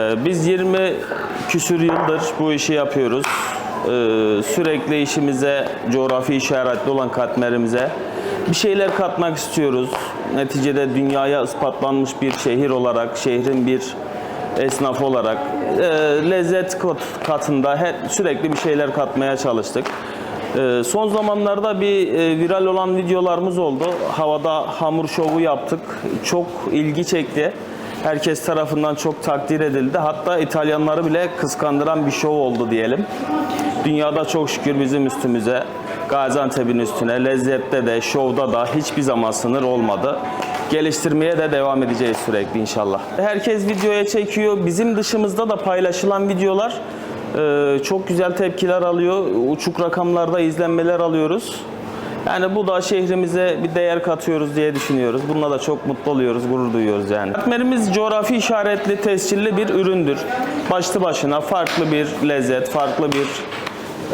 Ee, Biz 20 küsür yıldır bu işi yapıyoruz. Ee, Sürekli işimize, coğrafi işaretli olan katmerimize bir şeyler katmak istiyoruz. Neticede dünyaya ispatlanmış bir şehir olarak, şehrin bir esnafı olarak e, lezzet kat- katında sürekli bir şeyler katmaya çalıştık. Ee, Son zamanlarda bir e, viral olan videolarımız oldu. Havada hamur şovu yaptık. Çok ilgi çekti. Herkes tarafından çok takdir edildi. Hatta İtalyanları bile kıskandıran bir şov oldu diyelim. Dünyada çok şükür bizim üstümüze, Gaziantep'in üstüne, lezzette de, şovda da hiçbir zaman sınır olmadı. Geliştirmeye de devam edeceğiz sürekli inşallah. Herkes videoya çekiyor. Bizim dışımızda da paylaşılan videolar ee, çok güzel tepkiler alıyor. Uçuk rakamlarda izlenmeler alıyoruz. Yani bu da şehrimize bir değer katıyoruz diye düşünüyoruz. Bununla da çok mutlu oluyoruz, gurur duyuyoruz yani. Katmerimiz coğrafi işaretli, tescilli bir üründür. Başlı başına farklı bir lezzet, farklı bir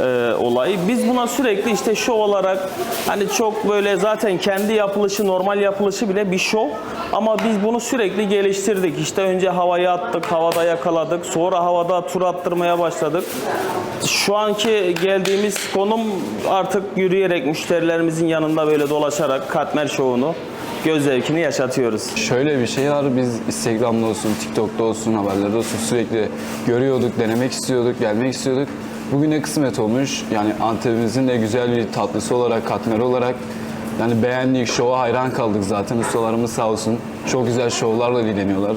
e, olay. Biz buna sürekli işte şov olarak hani çok böyle zaten kendi yapılışı, normal yapılışı bile bir şov. Ama biz bunu sürekli geliştirdik. İşte önce havaya attık, havada yakaladık. Sonra havada tur attırmaya başladık. Şu anki geldiğimiz konum artık yürüyerek müşterilerimizin yanında böyle dolaşarak katmer şovunu göz zevkini yaşatıyoruz. Şöyle bir şey var, biz Instagram'da olsun, TikTok'ta olsun, haberlerde olsun sürekli görüyorduk, denemek istiyorduk, gelmek istiyorduk. Bugüne kısmet olmuş. Yani Antep'imizin de güzel bir tatlısı olarak, katmeri olarak yani beğendik, şova hayran kaldık zaten. Ustalarımız sağ olsun. Çok güzel şovlarla ilgileniyorlar.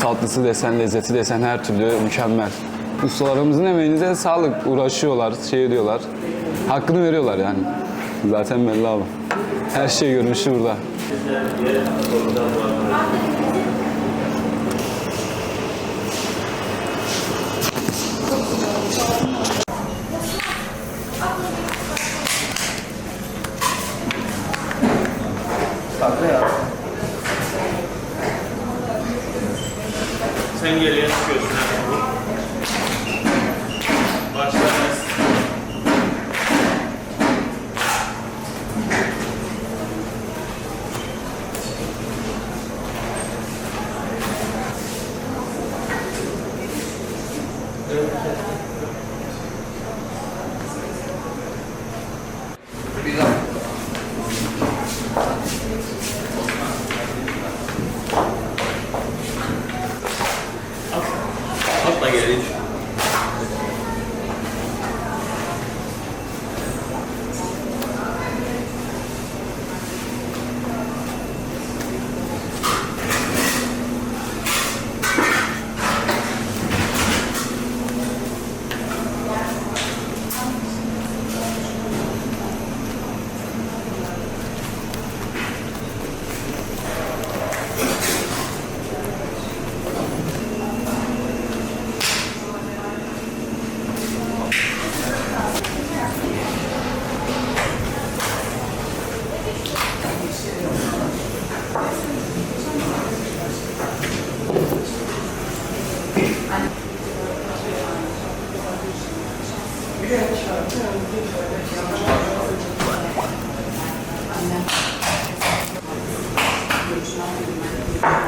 Tatlısı desen, lezzeti desen her türlü mükemmel. Ustalarımızın emeğinize sağlık. Uğraşıyorlar, şey ediyorlar. Hakkını veriyorlar yani. Zaten belli abi. Her şey görünüşü burada. Sen geriye çıkıyorsun. Başlarız. Thank you.